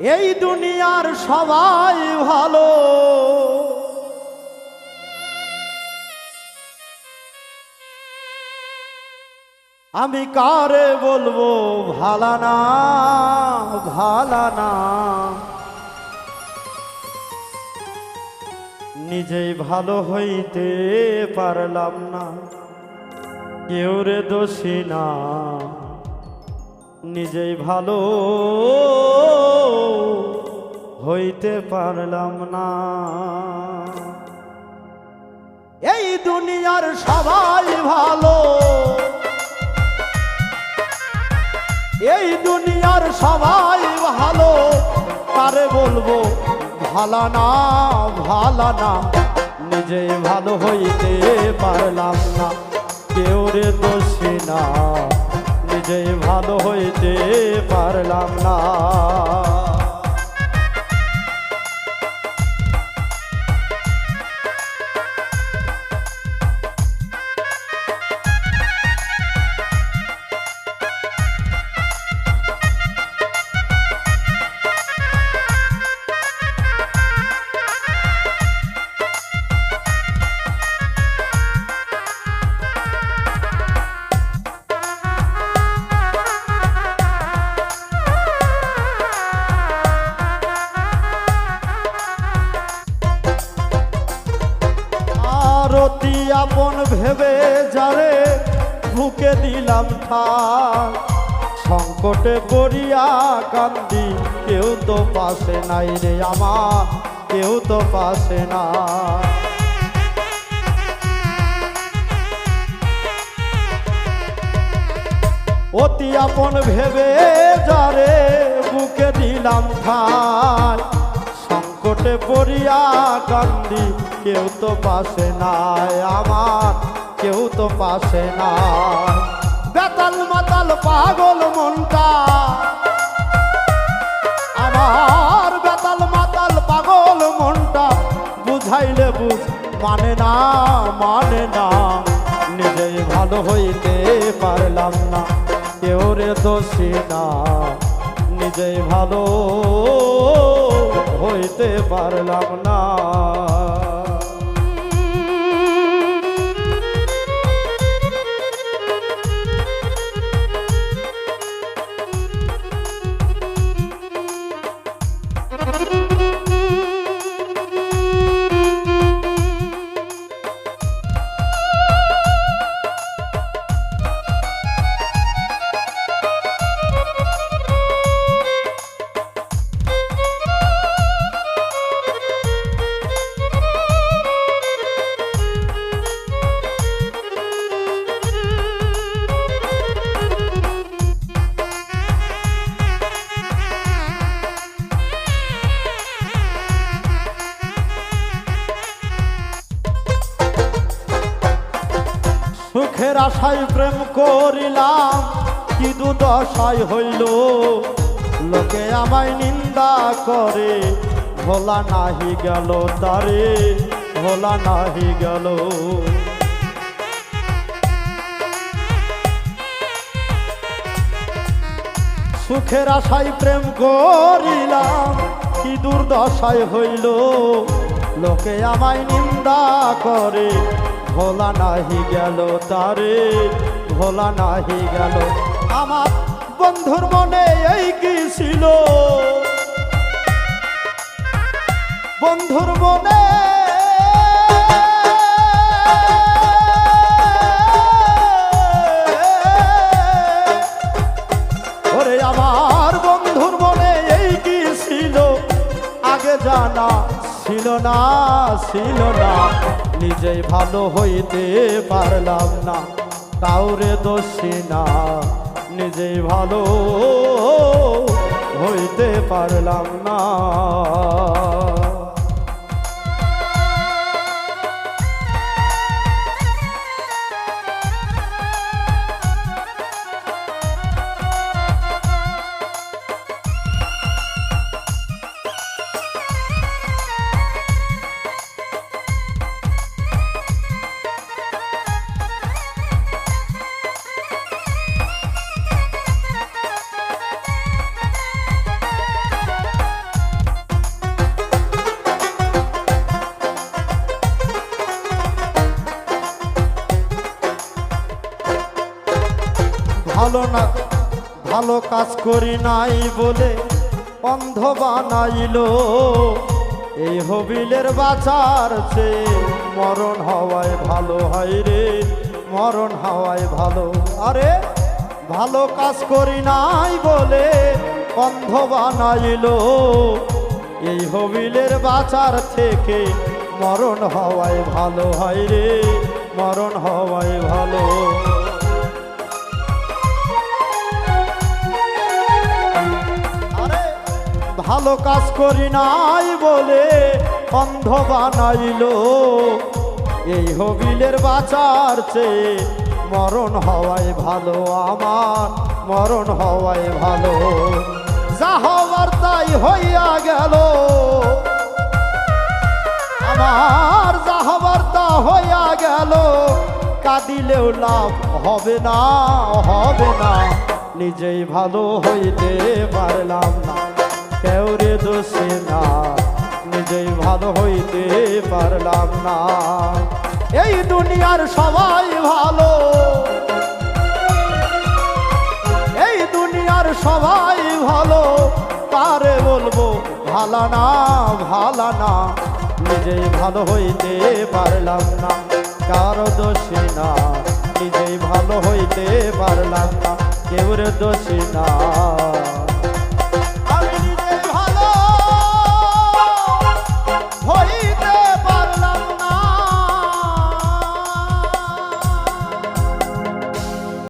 এই দুনিয়ার সবাই ভালো। আমি কারে বলব, ভালা না ভালা না। নিজেই ভালো হইতে পারলাম না, কেউ রে দোষী না। নিজেই ভালো হইতে পারলাম না। এই দুনিয়ার সবাই ভালো। এই দুনিয়ার সবাই ভালো। কারে বলব? ভালা না ভালা না। নিজেই ভালো হইতে পারলাম না। কেউ রে দোষী না। নিজেই ভালো হইতে পারলাম না। বুকে দিলাম ঠান সংকটে পড়িয়া কান্দি কেউ তো পাশে নাই রে আমার, কেউ তো পাশে না অতি আপন ভেবে যারে বুকে দিলাম ঠান সংকটে পড়িয়া কান্দি কেউ তো পাশে নাই আমার কেউ তো পাশে না। বেতাল মাতাল পাগল মনটা। আমার বেতাল মাতাল পাগল মনটা বুঝাইলে বুঝ মানে না মানে না। নিজেই ভালো হইতে পারলাম না, কেউ রে দোষী না। নিজেই ভালো হইতে পারলাম না। আশায় প্রেম করিলাম, কি দুদশায় হইল? লোকে আমায় নিন্দা করে, ভোলা নাহি গেল তারে, ভোলা নাহি গেল। সুখের আশায় প্রেম করিলাম, কি দুর্দশায় হইল? লোকে আমায় নিন্দা করে ভোলা নাহি গেল তারে, ভোলা নাহি গেল। আমার বন্ধুর মনে এই কি ছিল? বন্ধুর মনে না, ছিল না। নিজেই ভালো হইতে পারলাম না। কাউরে দোষী না, নিজেই ভালো হইতে পারলাম না। ভালো না, ভালো কাজ করি নাই বলে অন্ধ বানাইলো। এই হবিলের বাঁচার চেয়ে মরণ হওয়ায় ভালো হয় রে, মরণ হওয়ায় ভালো। আরে, ভালো কাজ করি নাই বলে অন্ধ বানাইলো। এই হবিলের বাঁচার থেকে মরণ হওয়ায় ভালো হয় রে, মরণ হওয়ায় ভালো কাজ করি নাই বলে অন্ধ বানাইলো। এই হবিলের বাঁচার চেয়ে মরণ হওয়ায় ভালো, আমার মরণ হওয়ায় ভালো। যা হওয়ার তাই হইয়া গেল। আমার যা হবার তা হইয়া গেল। কাঁদিলেও লাভ হবে না হবে না। নিজেই ভালো হইতে পারলাম না। কেউ রে দোষে না, নিজেই ভালো হইতে পারলাম না। এই দুনিয়ার সবাই ভালো, এই দুনিয়ার সবাই ভালো তারে বলব ভালা না ভালা না, নিজেই ভালো হইতে পারলাম না। কারও দোষী না, নিজেই ভালো হইতে পারলাম না। কেউর দোষী না।